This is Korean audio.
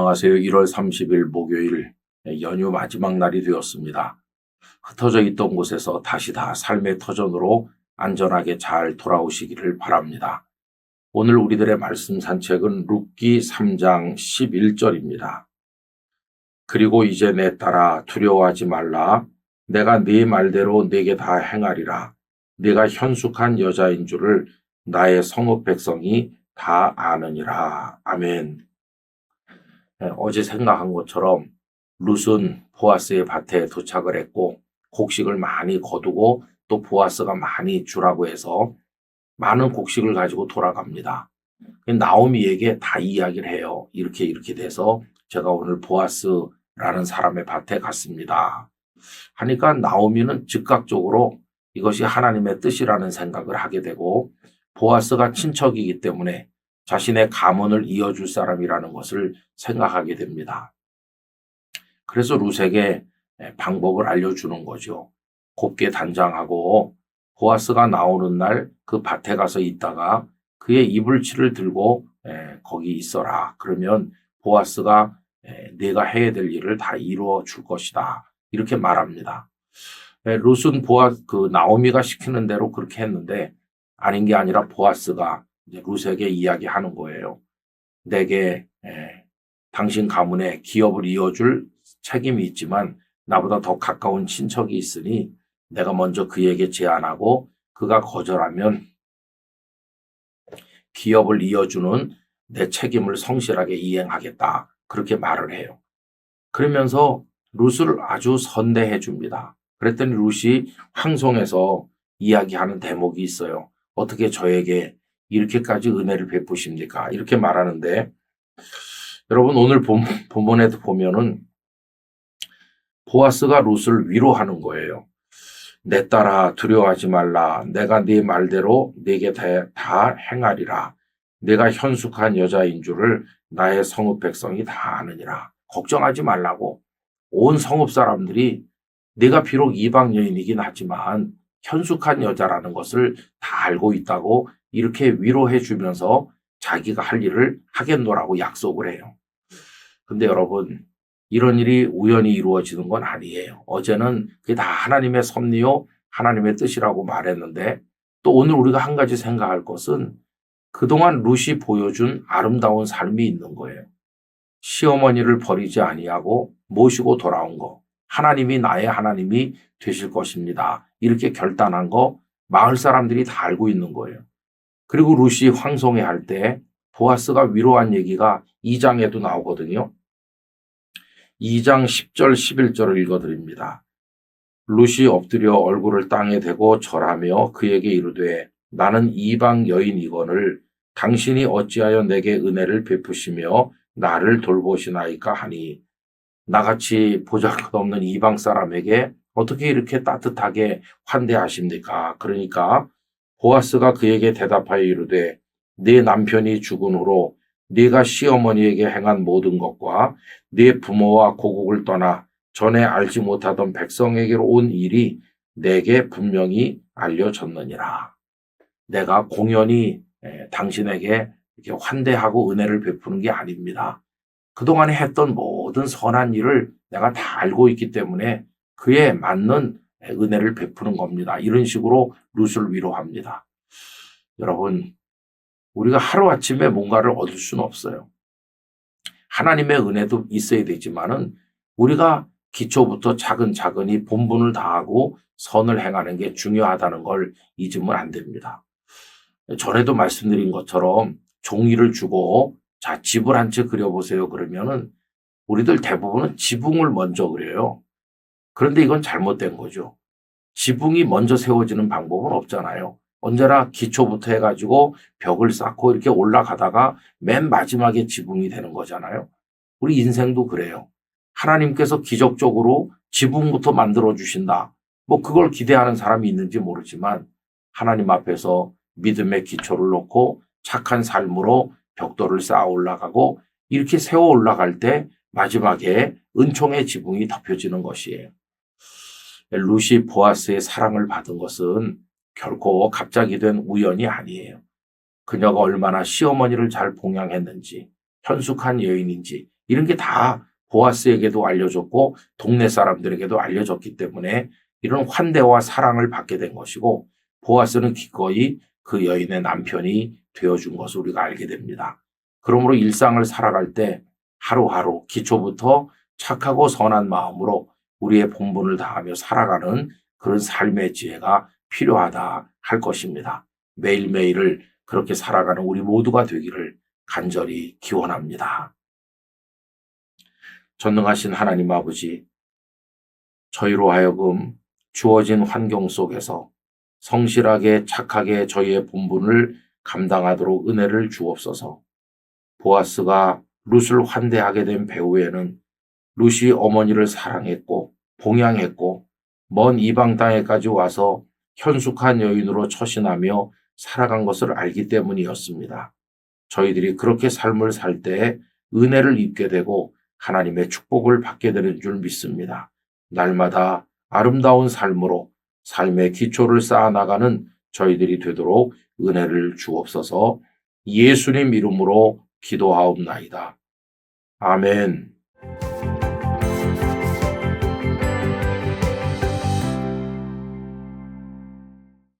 안녕하세요. 1월 30일 목요일 연휴 마지막 날이 되었습니다. 흩어져 있던 곳에서 다시 다 삶의 터전으로 안전하게 잘 돌아오시기를 바랍니다. 오늘 우리들의 말씀 산책은 룻기 3장 11절입니다. 그리고 이제 내 딸아 두려워하지 말라. 내가 네 말대로 내게 다 행하리라. 네가 현숙한 여자인 줄을 나의 성읍 백성이 다 아느니라. 아멘. 네, 어제 생각한 것처럼 룻은 보아스의 밭에 도착을 했고 곡식을 많이 거두고 또 보아스가 많이 주라고 해서 많은 곡식을 가지고 돌아갑니다. 나오미에게 다 이야기를 해요. 이렇게 이렇게 돼서 제가 오늘 보아스라는 사람의 밭에 갔습니다. 하니까 나오미는 즉각적으로 이것이 하나님의 뜻이라는 생각을 하게 되고 보아스가 친척이기 때문에 자신의 가문을 이어줄 사람이라는 것을 생각하게 됩니다. 그래서 룻에게 방법을 알려주는 거죠. 곱게 단장하고 보아스가 나오는 날 그 밭에 가서 있다가 그의 이불치를 들고 거기 있어라. 그러면 보아스가 내가 해야 될 일을 다 이루어 줄 것이다. 이렇게 말합니다. 룻은 보아 그 나오미가 시키는 대로 그렇게 했는데 아닌 게 아니라 보아스가 이제 룻에게 이야기하는 거예요. 내게 에, 당신 가문에 기업을 이어줄 책임이 있지만 나보다 더 가까운 친척이 있으니 내가 먼저 그에게 제안하고 그가 거절하면 기업을 이어주는 내 책임을 성실하게 이행하겠다. 그렇게 말을 해요. 그러면서 룻을 아주 선대해 줍니다. 그랬더니 룻이 황송해서 이야기하는 대목이 있어요. 어떻게 저에게 이렇게까지 은혜를 베푸십니까? 이렇게 말하는데 여러분 오늘 본, 본문에도 보면은 보아스가 롯을 위로하는 거예요. 내 딸아 두려워하지 말라. 내가 네 말대로 네게 다, 다 행하리라. 내가 현숙한 여자인 줄을 나의 성읍 백성이 다 아느니라. 걱정하지 말라고. 온 성읍 사람들이 내가 비록 이방 여인이긴 하지만 현숙한 여자라는 것을 다 알고 있다고 이렇게 위로해 주면서 자기가 할 일을 하겠노라고 약속을 해요. 근데 여러분, 이런 일이 우연히 이루어지는 건 아니에요. 어제는 그게 다 하나님의 섭리요, 하나님의 뜻이라고 말했는데 또 오늘 우리가 한 가지 생각할 것은 그동안 루시 보여준 아름다운 삶이 있는 거예요. 시어머니를 버리지 아니하고 모시고 돌아온 거. 하나님이 나의 하나님이 되실 것입니다. 이렇게 결단한 거 마을 사람들이 다 알고 있는 거예요. 그리고 루시 황송해 할 때 보아스가 위로한 얘기가 2장에도 나오거든요. 2장 10절 11절을 읽어드립니다. 루시 엎드려 얼굴을 땅에 대고 절하며 그에게 이르되 나는 이방 여인이거늘 당신이 어찌하여 내게 은혜를 베푸시며 나를 돌보시나이까 하니 나같이 보잘것없는 이방 사람에게 어떻게 이렇게 따뜻하게 환대하십니까? 그러니까 보아스가 그에게 대답하여 이르되 네 남편이 죽은 후로 네가 시어머니에게 행한 모든 것과 네 부모와 고국을 떠나 전에 알지 못하던 백성에게로 온 일이 내게 분명히 알려졌느니라. 내가 공연히 당신에게 이렇게 환대하고 은혜를 베푸는 게 아닙니다. 그동안에 했던 모든 선한 일을 내가 다 알고 있기 때문에 그에 맞는 은혜를 베푸는 겁니다. 이런 식으로 룻을 위로합니다. 여러분, 우리가 하루아침에 뭔가를 얻을 수는 없어요. 하나님의 은혜도 있어야 되지만은 우리가 기초부터 차근차근히 본분을 다하고 선을 행하는 게 중요하다는 걸 잊으면 안 됩니다. 전에도 말씀드린 것처럼 종이를 주고 자, 집을 한 채 그려보세요. 그러면은 우리들 대부분은 지붕을 먼저 그려요. 그런데 이건 잘못된 거죠. 지붕이 먼저 세워지는 방법은 없잖아요. 언제나 기초부터 해가지고 벽을 쌓고 이렇게 올라가다가 맨 마지막에 지붕이 되는 거잖아요. 우리 인생도 그래요. 하나님께서 기적적으로 지붕부터 만들어 주신다. 뭐 그걸 기대하는 사람이 있는지 모르지만 하나님 앞에서 믿음의 기초를 놓고 착한 삶으로 벽돌을 쌓아 올라가고 이렇게 세워 올라갈 때 마지막에 은총의 지붕이 덮여지는 것이에요. 루시 보아스의 사랑을 받은 것은 결코 갑자기 된 우연이 아니에요. 그녀가 얼마나 시어머니를 잘 봉양했는지, 현숙한 여인인지 이런 게 다 보아스에게도 알려졌고 동네 사람들에게도 알려졌기 때문에 이런 환대와 사랑을 받게 된 것이고 보아스는 기꺼이 그 여인의 남편이 되어준 것을 우리가 알게 됩니다. 그러므로 일상을 살아갈 때 하루하루 기초부터 착하고 선한 마음으로 우리의 본분을 다하며 살아가는 그런 삶의 지혜가 필요하다 할 것입니다. 매일매일을 그렇게 살아가는 우리 모두가 되기를 간절히 기원합니다. 전능하신 하나님 아버지, 저희로 하여금 주어진 환경 속에서 성실하게 착하게 저희의 본분을 감당하도록 은혜를 주옵소서. 보아스가 룻을 환대하게 된 배후에는 룻이 어머니를 사랑했고 봉양했고 먼 이방 땅에까지 와서 현숙한 여인으로 처신하며 살아간 것을 알기 때문이었습니다. 저희들이 그렇게 삶을 살때 은혜를 입게 되고 하나님의 축복을 받게 되는 줄 믿습니다. 날마다 아름다운 삶으로 삶의 기초를 쌓아나가는 저희들이 되도록 은혜를 주옵소서 예수님 이름으로 기도하옵나이다. 아멘.